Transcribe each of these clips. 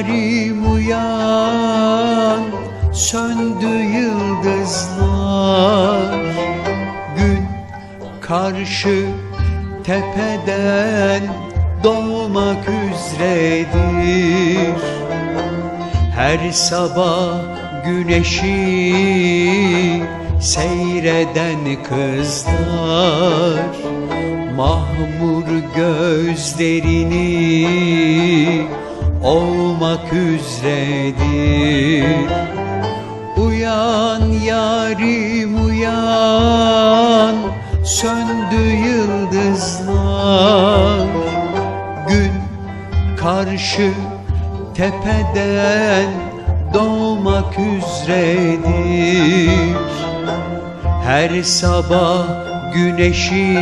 Yarim uyan söndü yıldızlar. Gün karşı tepeden doğmak üzeredir. Her sabah güneşi seyreden kızlar Mahmur gözlerini Oh olmak üzredir Uyan yarim uyan. Söndü yıldızlar. Gün karşı tepeden doğmak üzredir Her sabah güneşi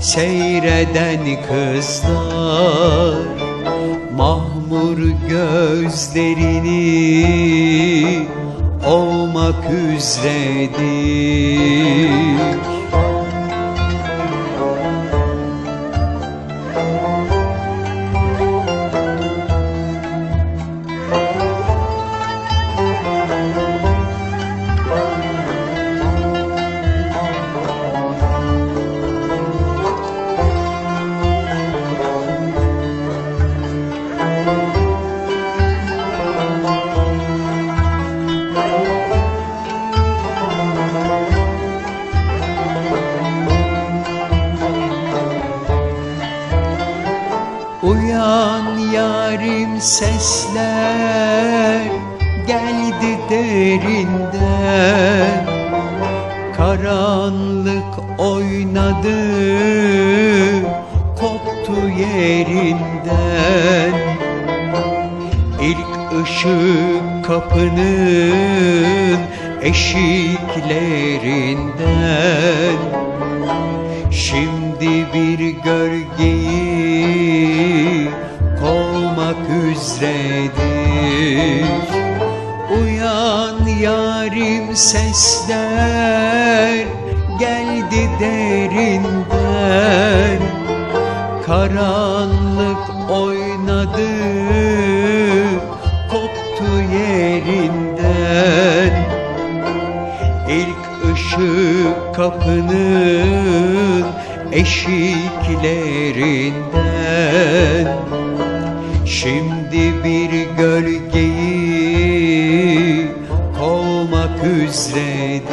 seyreden kızlar Mahmur gözlerini olmak üzredir sesler geldi derinden. Karanlık oynadı koptu yerinden. İlk ışık kapının eşiklerinden üzredir Uyan yarim sesler geldi derinden. Karanlık oynadı koptu yerinden. İlk ışık kapının eşiklerinden. Şimdi bir gölgeyi kovmak üzredir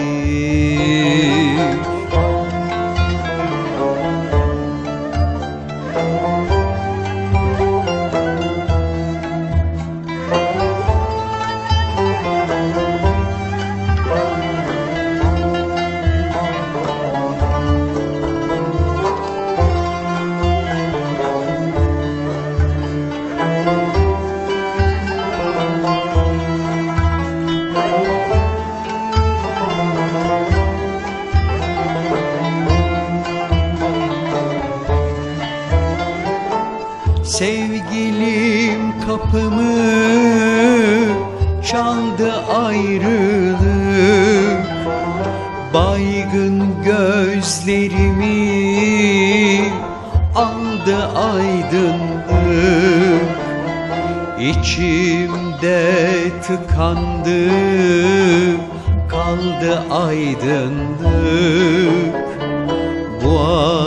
kapımı çaldı ayrılık. Baygın gözlerimi aldı aydınlık. İçimde tıkandı kaldı aydınlık. Bu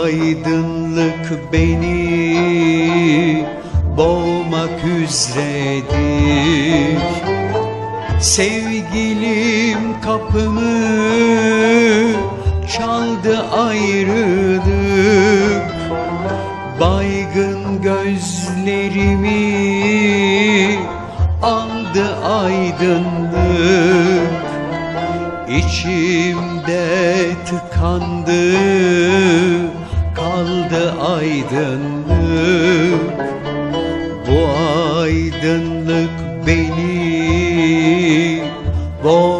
aydınlık beni boğmak üzredir Sevgilim kapımı çaldı ayrılık. Baygın gözlerimi aldı aydınlık. İçimde tıkandı kaldı aydınlık aydınlık beni boğ